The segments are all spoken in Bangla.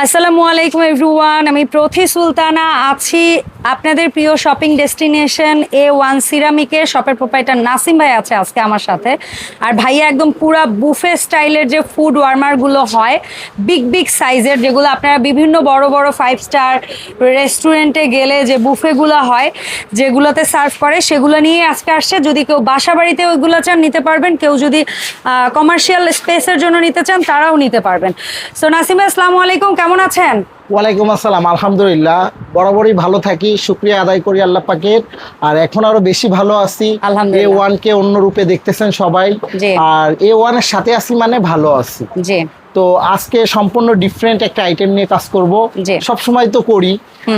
আসসালামু আলাইকুম এভরিওয়ান, আমি প্রথি সুলতানা আছি আপনাদের প্রিয় শপিং ডেস্টিনেশন এ ওয়ান সিরামিকের শপের প্রোপাইটার নাসিম ভাই আছে আজকে আমার সাথে। আর ভাইয়া একদম পুরা বুফে স্টাইলের যে ফুড ওয়ার্মারগুলো হয় বিগ বিগ সাইজের যেগুলো আপনারা বিভিন্ন বড় বড় ফাইভ স্টার রেস্টুরেন্টে গেলে যে বুফেগুলো হয়, যেগুলোতে সার্ভ করে, সেগুলো নিয়ে আজকে আসছে। যদি কেউ বাসা বাড়িতে ওইগুলো চান, নিতে পারবেন। কেউ যদি কমার্শিয়াল স্পেসের জন্য নিতে চান, তারাও নিতে পারবেন। সো নাসিম আসসালামু আলাইকুম। কেমন আছেন? ওয়ালাইকুম আসসালাম আলহামদুলিল্লাহ। বরাবরই ভালো থাকি শুক্রিয়া আদায় করি আল্লাহ পাকের। আর এখন আরও বেশি ভালো আছি। এ ওয়ান কে অন্য রূপে দেখতেছেন সবাই। আর এ ওয়ানের সাথে আছি মানে ভালো আছি। জি। তো আজকে সম্পূর্ণ ডিফারেন্ট একটা আইটেম নিয়ে কাজ করব। সব সময় তো করি।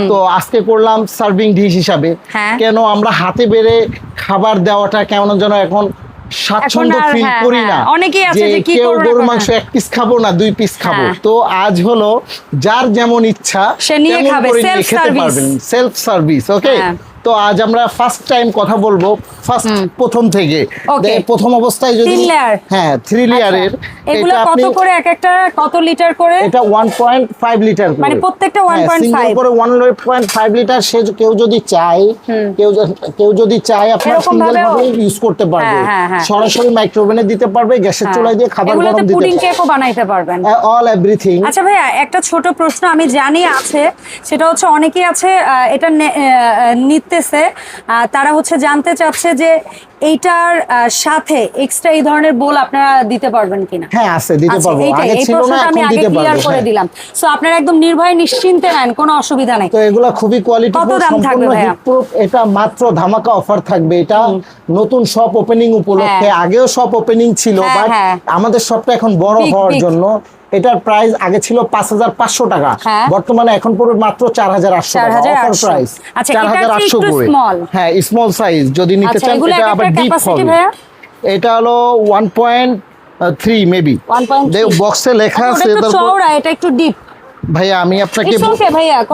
তো আজকে করলাম সার্ভিং ডিশ হিসাবে। হ্যাঁ। কেন আমরা হাতে বেড়ে খাবার দেওয়াটা কেমন যেন এখন স্বাচ্ছন্দ্য ফিল হ্যাঁ, করি না হ্যাঁ, অনেকেই আছে যে কেউ গরুর মাংস। এক পিস খাব না দুই পিস খাব হ্যাঁ। তো আজ হলো যার যেমন ইচ্ছা সে নিয়ে খাবে, পারবেন সেলফ সার্ভিস ওকে। তো আজ আমরা ফার্স্ট টাইম কথা বলব ফার্স্ট প্রথম থেকে। প্রথম অবস্থায় যদি হ্যাঁ থ্রি লেয়ারের এগুলো কত করে এক একটা কত লিটার করে? এটা 1.5 লিটার করে। মানে প্রত্যেকটা 1.5 করে 1.5 লিটার সে কেউ যদি চায় কেউ কেউ যদি চায় আপনার সিঙ্গেল ভাবে ইউজ করতে পারবে। হ্যাঁ, হ্যাঁ, হ্যাঁ। সরাসরি মাইক্রোওভেনে দিতে পারবে গ্যাসের চুলায় দিয়ে খাবার এগুলোতে গরম দিতে পুডিং পারবে। কেকও বানাইতে পারবেন। অল এভরিথিং আচ্ছা ভাইয়া একটা ছোট প্রশ্ন আমি জানি আছে সেটা হচ্ছে অনেকেই আছে এটা নে- আহ, তারা হচ্ছে জানতে চাচ্ছে যে এইটার সাথে এক্সট্রা এই ধরনের বোল আপনারা দিতে পারবেন কিনা? হ্যাঁ আছে দিতে আচ্ছা, পারব। আগে ছিল না আমি এখন আগে ক্লিয়ার করে হ্যাঁ। দিলাম। সো আপনারা একদম নির্ভয়ে নিশ্চিন্তে নেন কোনো অসুবিধা নেই। তো এগুলা খুবই কোয়ালিটি কত দাম থাকবে? এটা মাত্র ধামাকা অফার থাকবে। এটা নতুন শপ ওপেনিং উপলক্ষে। হ্যাঁ। আগেও শপ ওপেনিং ছিল বাট হ্যাঁ। আমাদের শপটা এখন বড় হওয়ার জন্য। এটার প্রাইস আগে ছিল পাঁচ হাজার পাঁচশো টাকা। বর্তমানে এখন পড়বে মাত্র চার হাজার আটশো টাকা। অফার প্রাইস আচ্ছা, চার হাজার আটশো করে। হ্যাঁ স্মল সাইজ যদি নিতে আচ্ছা, চান এটা আবার ভাইয়া? এটা হলো মেবি 1.3 বক্সে লেখা আছে চওড়া এটা একটু ডিপ ভাইয়া আমি আপনাকে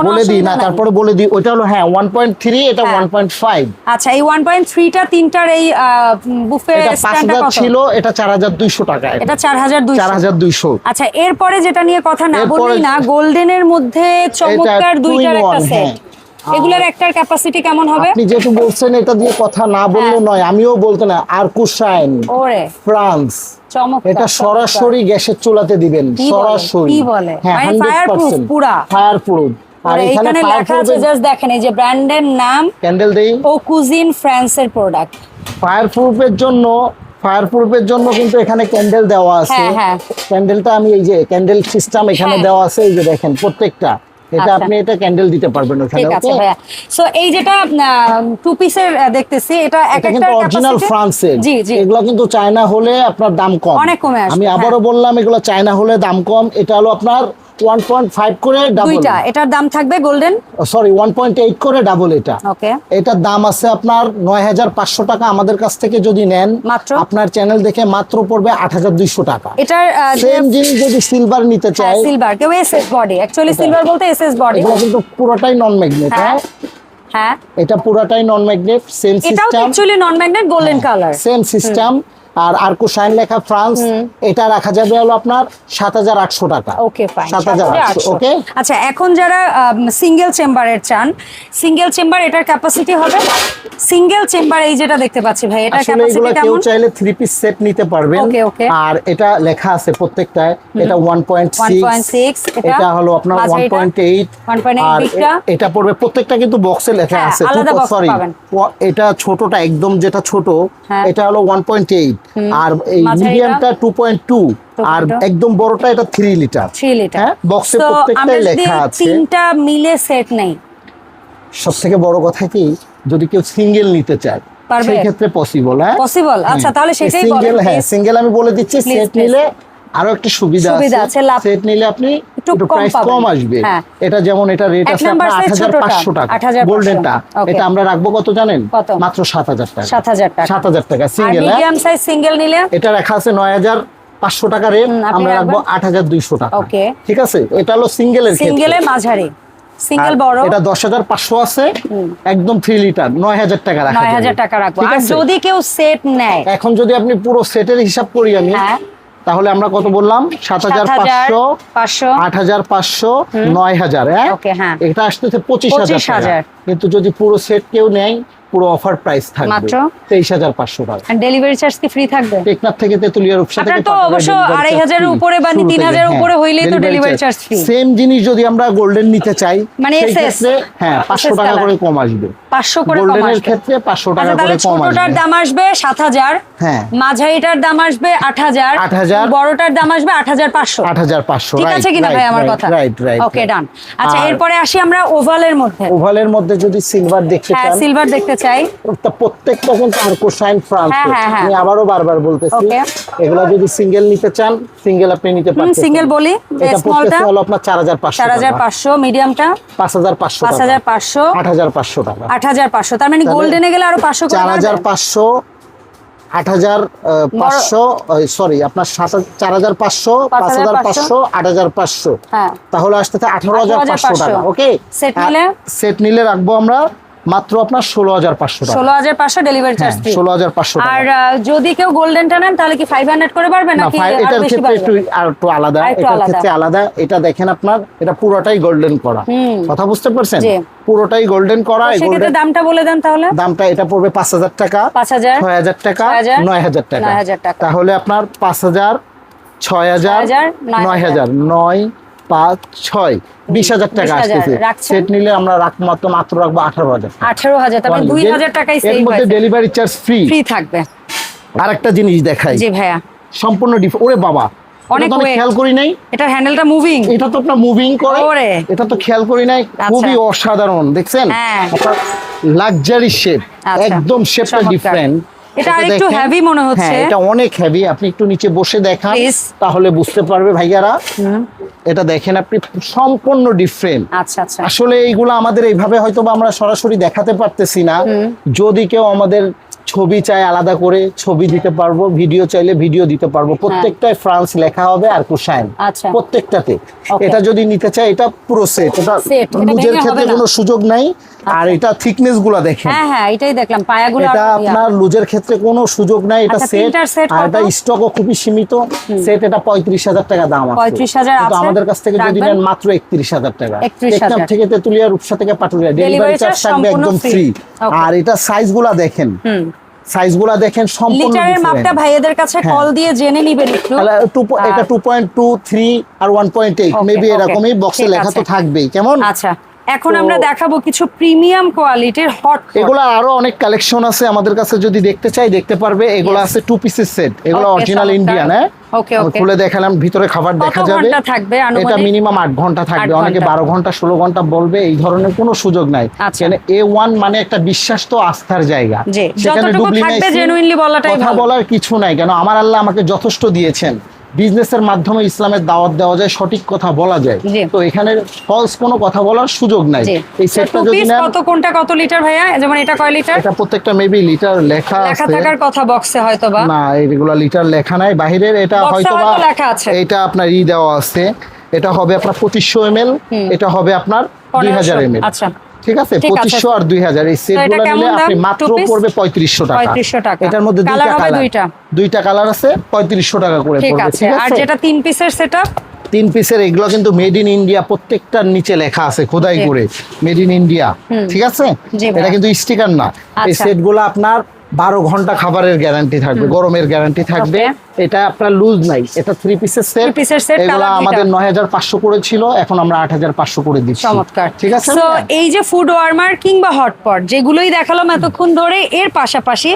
বলে দিই না তারপরে বলে দিই ওটা হলো হ্যাঁ ওয়ান পয়েন্ট থ্রি এটা হ্যাঁ। ওয়ান পয়েন্ট ফাইভ আচ্ছা এই ওয়ান পয়েন্ট থ্রিটা তিনটার এই বুফে এটা স্ট্যান্ডটা কত? ছিল এটা চার হাজার দুইশো টাকা এটা চার হাজার দুইশো। চার হাজার দুইশো। আচ্ছা এরপরে যেটা নিয়ে কথা না বলি না গোল্ডেনের মধ্যে চমৎকার দুইটার একটা সেট হ্যাঁ। এগুলোর একটার ক্যাপাসিটি কেমন হবে আপনি যেহেতু বলছেন এটা দিয়ে কথা না বললে হ্যাঁ। নয় আমিও বলতে না আরকুশাইন ওরে ফ্রান্স এটা সরাসরি গ্যাসের চুলাতে দিবেন সরাসরি কি বলে? হ্যাঁ মানে হান্ড্রেড fireproof পার্সেন্ট পুরা? ফায়ার আর এখানে লেখা আছে জাস্ট দেখেন এই যে ব্র্যান্ডের নাম ক্যান্ডেল দেই ও কুজিন ফ্রান্সের প্রোডাক্ট ফায়ার প্রুফের জন্য ফায়ার প্রুফের জন্য কিন্তু এখানে ক্যান্ডেল দেওয়া আছে হ্যাঁ, হ্যাঁ। ক্যান্ডেলটা আমি এই যে ক্যান্ডেল সিস্টেম এখানে। দেওয়া আছে এই যে দেখেন প্রত্যেকটা এটা আচ্ছা। আপনি এটা ক্যান্ডেল দিতে পারবেন ওখানে ঠিক আছে ভাইয়া। সো এই যেটা টু পিসের দেখতেছি এটা এক একটা কিন্তু অরিজিনাল ফ্রান্সের জি জি। এগুলো কিন্তু চায়না হলে আপনার দাম কম। অনেক কমে আসে আমি আবারো আবারও বললাম এগুলো চায়না হলে দাম কম। এটা হলো আপনার 1.5 করে ডাবল দুইটা এটার দাম থাকবে গোল্ডেন সরি 1.8 করে ডাবল এটা। ওকে এটার দাম আছে আপনার নয় হাজার পাঁচশো টাকা। আমাদের কাছ থেকে যদি নেন আপনার চ্যানেল দেখে মাত্র পড়বে আট হাজার দুইশো টাকা। এটার সেম জিনিস যদি সিলভার নিতে চাই সিলভার কেউ এসএস বডি অ্যাকচুয়ালি সিলভার বলতে এসএস বডি এগুলো কিন্তু পুরোটাই নন ম্যাগনেট হ্যাঁ। হ্যাঁ? হ্যাঁ। এটা পুরোটাই নন ম্যাগনেট সেম এটাও system actually non magnet golden colour same system আর আরকো শাইন লেখা ফ্রান্স এটা রাখা যাবে হলো আপনার সাত হাজার আটশো টাকা। ওকে ফাইন সাত হাজার ওকে? আচ্ছা এখন যারা সিঙ্গেল চেম্বারের চান সিঙ্গেল চেম্বার এটার ক্যাপাসিটি হবে? সিঙ্গেল চেম্বার এই যেটা দেখতে পাচ্ছি ভাই এগুলো ক্যাপাসিটি কেউ কেমন? চাইলে থ্রি পিস সেট নিতে পারবেন. আর এটা লেখা আছে প্রত্যেকটায় এটা ওয়ান পয়েন্ট 1.6 এটা? এটা হলো আপনার ওয়ান মাঝারিটা? পয়েন্ট এইট 1.8 আর এটা পড়বে প্রত্যেকটা কিন্তু বক্সে লেখা হ্যাঁ, আছে। সরি এটা ছোটটা একদম যেটা ছোট হ্যাঁ। এটা হলো ওয়ান পয়েন্ট এইট আর এই মিডিয়ামটা টু পয়েন্ট টু আর একদম বড়টা এটা থ্রি লিটার 3 লিটার হ্যাঁ, প্রত্যেকটাই লেখা আছে। তিনটা মিলে সেট নেই। সব থেকে বড় কথা কি? যদি কেউ সিঙ্গেল নিতে চায়? সেই ক্ষেত্রে পসিবল হ্যাঁ? পসিবল আচ্ছা তাহলে সেটাই সিঙ্গেল হ্যাঁ সিঙ্গেল আমি বলে দিচ্ছি সেট নিলে আরও একটা সুবিধা আছে, সেট নিলে আপনি একটু কম প্রাইস কম আসবে। হ্যাঁ। এটা যেমন এটা রেট আছে আপনার 8500 টাকা। গোল্ডেনটা এটা আমরা রাখব কত জানেন? মাত্র 7000 টাকা। 7000 টাকা। 7000 টাকা। সিঙ্গেল মিডিয়াম সাইজ সিঙ্গেল নিলে? এটা রাখা আছে 9500 টাকা রেট আমরা রাখব রাখবেন? 8200 টাকা। ঠিক আছে? এটা হলো সিঙ্গেলের ক্ষেত্রে। মাঝারি। সিঙ্গেল বড়। এটা হাজার পাঁচশো আছে। একদম থ্রি লিটার নয় হাজার টাকা রাখা। হাজার টাকা রাখব। আর যদি কেউ সেট নেয়? এখন যদি আপনি পুরো সেটের হিসাব করি আমি হ্যাঁ। তাহলে আমরা কত বললাম? সাত হাজার পাঁচশো পাঁচশো। আট হাজার পাঁচশো নয় হাজার হ্যাঁ? হ্যাঁ। এটা আসতেছে পঁচিশ হাজার কিন্তু যদি পুরো সেট কেউ নেয় পুরো অফার প্রাইস থাকবে। মাত্র? তেইশ হাজার পাঁচশো টাকা। ডেলিভারি চার্জ কি ফ্রি থাকবে? টেকনাফ থেকে তেতুলিয়ার উপসা থেকে তো অবশ্য আড়াই হাজারের উপরে বা তিন হাজারের উপরে হইলেই তো delivery charge free। সেম জিনিস যদি আমরা গোল্ডেন নিতে চাই মানে ক্ষেত্রে হ্যাঁ পাঁচশো SS টাকা করে কম আসবে। পাঁচশো করে কম আসবে গোল্ডেনের আসবে। ক্ষেত্রে পাঁচশো টাকা আচ্ছা করে কম ছোটটার দাম আসবে সাত হাজার। হ্যাঁ। মাঝারিটার দাম আসবে আট হাজার। 8,000 বড়টার দাম আসবে আট হাজার পাঁচশো। আট হাজার পাঁচশো ঠিক আছে কিনা ভাই আমার কথা? রাইট রাইট ওকে ডান আচ্ছা এরপরে আসি আমরা ওভালের মধ্যে। ওভালের মধ্যে যদি সিলভার দেখতে চান। হ্যাঁ সিলভার দেখতে চাই। প্রত্যেকটা কিন্তু ফ্রান্স হ্যাঁ, হ্যাঁ, হ্যাঁ। আমি আবারও বারবার বলতেছি. এগুলা যদি সিঙ্গেল নিতে চান সিঙ্গেল আপনি নিতে পারবেন single বলি, এটা পড়তেছে হলো আপনার চার হাজার পাঁচশো চার হাজার পাঁচশো মিডিয়ামটা পাঁচ হাজার পাঁচশো পাঁচ হাজার পাঁচশো। আট হাজার পাঁচশো টাকা। আট হাজার পাঁচশো। তার মানে গোল্ডেনে গেলে আরও পাঁচশো করে চার হাজার বাড়বে? পাঁচশো আট হাজার পাঁচশো সরি আপনার সাত চার হাজার পাঁচশো পাঁচ হাজার পাঁচশো আট হাজার পাঁচশো। হ্যাঁ। তাহলে আসতেছে আঠারো হাজার পাঁচশো টাকা ওকে? সেট নিলে রাখব আমরা। মাত্র আপনার ষোলো হাজার পাঁচশো ষোলো হাজার পাঁচশো ডেলিভারি হ্যাঁ চার্জ ষোলো হাজার পাঁচশো আর যদি কেউ গোল্ডেনটা নেন তাহলে কি ফাইভ হান্ড্রেড করে পারবেন না এটার ক্ষেত্রে একটু আর একটু আলাদা এটার আলাদা। ক্ষেত্রে আলাদা। এটা দেখেন আপনার এটা পুরোটাই গোল্ডেন করা। কথা বুঝতে পারছেন? পুরোটাই গোল্ডেন করা সেক্ষেত্রে দামটা বলে দেন তাহলে। দামটা এটা পড়বে পাঁচ হাজার টাকা পাঁচ হাজার ছয় হাজার টাকা নয় হাজার টাকা। তাহলে আপনার পাঁচ হাজার ছয় হাজার। নয় হাজার নয় পাঁচ ছয় বিশ হাজার টাকা 20,000 আসতেছে সেট নিলে আমরা মাত্র মাত্র রাখব আঠারো হাজার আঠেরো হাজার দুই হাজার টাকাই এর মধ্যে ডেলিভারি চার্জ ফ্রি ফ্রি থাকবে। আর একটা জিনিস দেখাই। জি ভাইয়া। সম্পূর্ণ ডিফ ওরে বাবা অনেক এটা। খেয়াল করি নাই। এটার হ্যান্ডেলটা মুভিং এটা তো আপনার মুভিং করে। এটা তো খেয়াল করি নাই। খুবই অসাধারণ দেখছেন? হ্যাঁ। লাক্সারি শেপ আচ্ছা, একদম শেপটা ডিফারেন্ট এটা আরেকটু হেভি মনে হচ্ছে। হ্যাঁ এটা অনেক হেভি আপনি একটু নিচে বসে দেখান তাহলে বুঝতে পারবে ভাইয়ারা। এটা দেখেন আপনি সম্পূর্ণ ডিফারেন্ট আচ্ছা আচ্ছা। আসলে এইগুলো আমাদের এইভাবে হয়তো বা আমরা সরাসরি দেখাতে পারতেছি না। যদি কেউ আমাদের ছবি চাই আলাদা করে ছবি দিতে পারব ভিডিও চাইলে ভিডিও দিতে পারব। প্রত্যেকটায় ফ্রান্স লেখা হবে আর কুশাইন হ্যাঁ। আচ্ছা। প্রত্যেকটাতে। এটা যদি নিতে চাই এটা পুরো সেট এটা লুজের ক্ষেত্রে কোনো সুযোগ নাই। আর এটা থিকনেসগুলো দেখেন। হ্যাঁ হ্যাঁ এটাই দেখলাম। পায়াগুলো এটা আপনার লুজের ক্ষেত্রে কোনো সুযোগ নাই। এটা আচ্ছা, সেট set আর এটা স্টকও খুবই সীমিত। সেট এটা পঁয়ত্রিশ হাজার টাকা দাম আছে। 35,000 আছে? আমাদের কাছ থেকে যদি? নেন মাত্র একত্রিশ হাজার টাকা। 31,000 টেকনাফ থেকে তেতুলিয়া রূপসা থেকে পাটুলিয়া। Delivery ডেলিভারি চার্জ থাকবে একদম ফ্রি আর এটা সাইজগুলা দেখেন। হুম সাইজগুলা দেখেন সম্পূর্ণ লিটারের। মাপটা ভাইয়াদের কাছে হ্যাঁ। কল দিয়ে জেনে নেবেন একটু। এটা আর- টু পয়েন্ট টু থ্রি আর one point eight Okay, maybe এরকমই বক্সে লেখা তো থাকবেই। কেমন? আচ্ছা। এখন আমরা দেখাবো কিছু প্রিমিয়াম কোয়ালিটির হট এগুলো আরও অনেক কালেকশন আছে আমাদের কাছে যদি দেখতে চাই দেখতে পারবে। এগুলো আছে টু পিসের সেট এগুলো অরিজিনাল। ইন্ডিয়ান হ্যাঁ? খুলে দেখালাম ভিতরে খাবার দেখা যাবে। থাকবে এটা মিনিমাম আট ঘণ্টা থাকবে। অনেকে ঘণ্টা। বারো ঘণ্টা ষোলো ঘণ্টা বলবে এই ধরনের কোনো সুযোগ নাই। আচ্ছা। এ ওয়ান মানে একটা বিশ্বাস তো আস্থার জায়গা। সেখানে কথা বলার কিছু নাই কেন? আমার আল্লাহ আমাকে যথেষ্ট দিয়েছেন। বিজনেসের মাধ্যমে ইসলামের দাওয়াত দেওয়া যায় সঠিক কথা বলা যায়। তো এখানে ফলস কোনো কথা বলার সুযোগ নাই। এই সেটটা যদি নেন কত কোনটা কত লিটার ভাইয়া? যেমন এটা কয় লিটার এটা প্রত্যেকটা মেবি লিটার লেখা আছে। লেখা থাকার কথা বক্সে হয়তো বা না এগুলা লিটার লেখা নাই। বাইরের এটা হয়তো বা লেখা আছে। এটা আপনার ই দেওয়া আছে। এটা হবে আপনার পঁচিশশো এম এটা হবে আপনার দুই হাজার এম আচ্ছা। ঠিক আছে? আর দুই হাজার। এই সেট এটা গুলো কেমন নিলে আপনি মাত্র পড়বে পঁয়ত্রিশশো টাকা। 3500 টাকা। এটার মধ্যে দুইটা কালার দুইটা? দুইটা কালার আছে পঁয়ত্রিশশো টাকা করে ঠিক আছে। আর যেটা তিন পিসের সেটআপ তিন পিসের এগুলো কিন্তু মেড ইন ইন্ডিয়া প্রত্যেকটার নিচে লেখা আছে খোদাই করে মেড ইন ইন্ডিয়া ঠিক আছে? এটা কিন্তু স্টিকার না। এই আচ্ছা। সেটগুলো আপনার বারো ঘণ্টা খাবারের গ্যারান্টি থাকবে গরমের গ্যারান্টি থাকবে। এটা আপনার লুজ নাই। এটা থ্রি পিসের সেট piece এর এগুলো আমাদের দুইটা। নয় হাজার পাঁচশো করে ছিল এখন আমরা আট হাজার পাঁচশো করে দিচ্ছি। চমৎকার। ঠিক আছে? তো এই যে ফুড ওয়ার্মার কিংবা হটপট যেগুলোই দেখালাম এতক্ষণ ধরে এর পাশাপাশি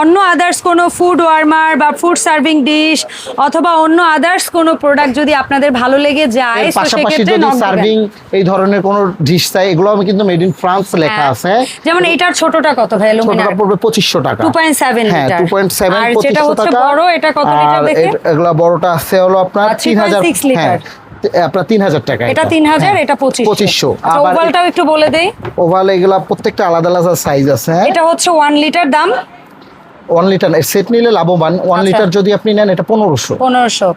অন্য আদার্স কোনো ফুড ওয়ার্মার বা ফুড সার্ভিং ডিশ অথবা অন্য আদার্স কোনো প্রোডাক্ট যদি আপনাদের ভালো লেগে যায় পাশাপাশি যদি সার্ভিং এই ধরনের কোন ডিশ চাই এগুলো আমি কিন্তু মেড ইন ফ্রান্স লেখা হ্যাঁ। আছে। যেমন এটার ছোটটা কত ভাই ছোটটা পড়বে পঁচিশশো টাকা। 2.7 হ্যাঁ লিটার। পয়েন্ট সেভেন আর যেটা হচ্ছে বড়, এটা কত এগুলা বড়টা আছে হলো আপনার তিন হাজার হ্যাঁ আপনার তিন হাজার টাকা এটা তিন হাজার এটা পঁচিশ পঁচিশশো। আচ্ছা ওভালটাও একটু বলে দেই। ওভাল এগুলা প্রত্যেকটা আলাদা আলাদা সাইজ আছে হ্যাঁ। এটা হচ্ছে ওয়ান লিটার দাম। ওয়ান লিটার সেট নিলে লাভবান। ওয়ান আচ্ছা। লিটার যদি আপনি নেন এটা পনেরোশো। পনেরোশো।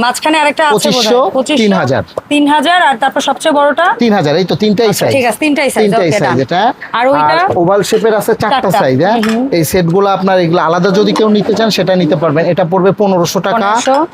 মাঝখানে আরেকটা আছে পঁচিশশো, বোধহয়। তিন হাজার। তিন হাজার আর তারপর সবচেয়ে বড়টা তিন হাজার এই তো তিনটাই সাইজ ঠিক আছে, তিনটাই size, তিনটাই সাইজ এটা আর ওইটা? ওভাল শেপের আছে চারটা। সাইজ হ্যাঁ এই সেটগুলো আপনার এগুলো আলাদা যদি কেউ নিতে চান সেটা নিতে পারবেন এটা পড়বে পনেরোশো টাকা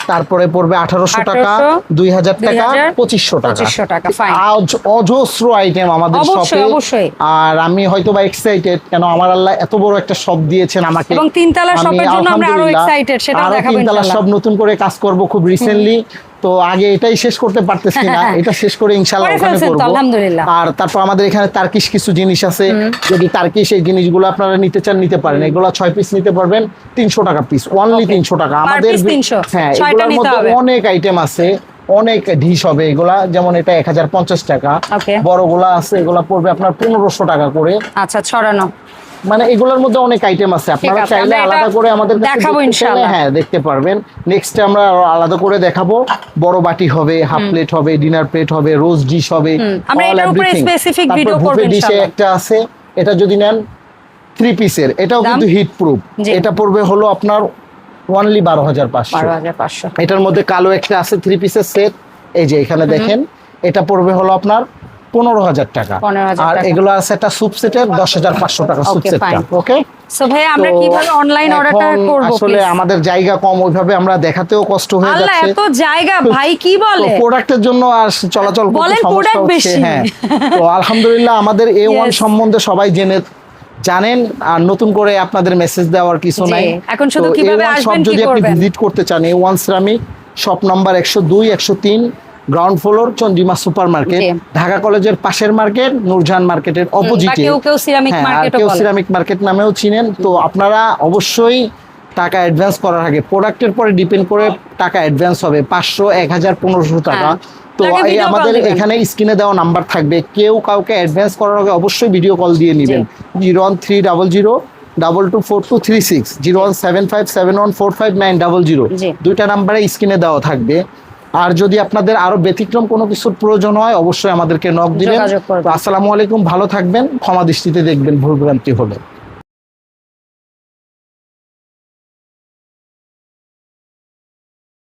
তারপরে পড়বে আঠারোশো টাকা 1800, দুই হাজার টাকা 2000, পঁচিশশো টাকা 2500 টাকা, fine। আজ- অজস্র আইটেম আমাদের শপে। আর আমি হয়তো বা এক্সাইটেড কেন আমার আল্লাহ এত বড় একটা শপ দিয়েছেন আমাকে এবং তিনতলা শপের জন্য আমরা আরও আলহামদুলিল্লাহ excited, সেটাও আরও দেখাবো তিনতলা। সব নতুন করে কাজ করব খুব রিসেন্টলি তো আগে এটাই শেষ করতে পারতেছি না। এটা শেষ করে ইনশাল্লাহ ওখানে করব। আলহামদুলিল্লাহ। আর তারপর আমাদের এখানে তার্কিশ কিছু জিনিস আছে। যদি তার্কিশ এই জিনিসগুলো আপনারা নিতে চান নিতে পারেন। এগুলো ছয় পিস নিতে পারবেন তিনশো টাকা পিস অনলি Okay. তিনশো টাকা। আমাদের হ্যাঁ এগুলোর নিতে মধ্যে হবে। অনেক আইটেম আছে। অনেক ডিশ হবে এগুলা। যেমন এটা এক হাজার পঞ্চাশ টাকা. বড়গুলা আছে এগুলা পড়বে আপনার পনেরোশো টাকা করে। আচ্ছা ছড়ানো। মানে এগুলোর মধ্যে অনেক আইটেম আছে। আপনারা চাইলে আলাদা করে আমাদের দেখাবো ইনশাআল্লাহ। হ্যাঁ দেখতে পারবেন। নেক্সট আমরা আলাদা করে দেখাবো। বড় বাটি হবে হাফ প্লেট হবে ডিনার প্লেট হবে রোজ ডিশ হবে আমরা এটার উপরে তারপর video করব ইনশাআল্লাহ। একটা আছে এটা যদি নেন থ্রি পিসের এটাও কিন্তু হিট প্রুফ এটা পড়বে হলো আপনার অনলি বারো হাজার পাঁচশো। বারো হাজার পাঁচশো। এটার মধ্যে কালো একটা আছে থ্রি পিসের সেট এই যে এখানে দেখেন এটা পড়বে হলো আপনার পনেরো হাজার টাকা। আর এগুলো আছে একটা স্যুপ সেটের দশ হাজার পাঁচশো টাকা স্যুপ সেটটা ওকে আমরা কীভাবে অনলাইন অর্ডারটা করব আসলে আমাদের জায়গা কম ওইভাবে আমরা দেখাতেও কষ্ট হয়ে আল্লাহ যাচ্ছে। এত জায়গা ভাই কি বলে? প্রোডাক্টের জন্য আর চলাচল করতে সমস্যা হচ্ছে হ্যাঁ। তো আলহামদুলিল্লাহ আমাদের এ ওয়ান সম্বন্ধে সবাই জেনে জানেন আর নতুন করে আপনাদের মেসেজ দেওয়ার কিছু নাই। এখন শুধু কীভাবে A1 আসবেন, shop কি যদি আপনি ভিজিট করতে চান A one ceramic shop number একশো দুই একশো তিন ground floor Chandima super market Dhaka কলেজের পাশের মার্কেট নূরজাহান মার্কেটের অপোজিটে কেউ সিরামিক হ্যাঁ আর কেউ সিরামিক মার্কেট নামেও চিনেন। তো আপনারা অবশ্যই টাকা অ্যাডভান্স করার আগে প্রোডাক্টের পরে ডিপেন্ড করে টাকা অ্যাডভান্স হবে পাঁচশো এক হাজার পনেরোশো টাকা। হ্যাঁ। তো এই আমাদের এখানে স্ক্রিনে দেওয়া নাম্বার থাকবে। কেউ কাউকে অ্যাডভান্স করার আগে অবশ্যই ভিডিও কল দিয়ে নেবেন। Zero one three double zero double two four two three six zero one seven five seven one four five nine double zero. দুইটা নাম্বারে স্ক্রিনে দেওয়া থাকবে। আর যদি আপনাদের আরও ব্যতিক্রম কোনো কিছুর প্রয়োজন হয় অবশ্যই আমাদেরকে নক দিবেন। আসসালামু আলাইকুম ভালো থাকবেন। ক্ষমা দৃষ্টিতে দেখবেন ভুলভ্রান্তি হলে।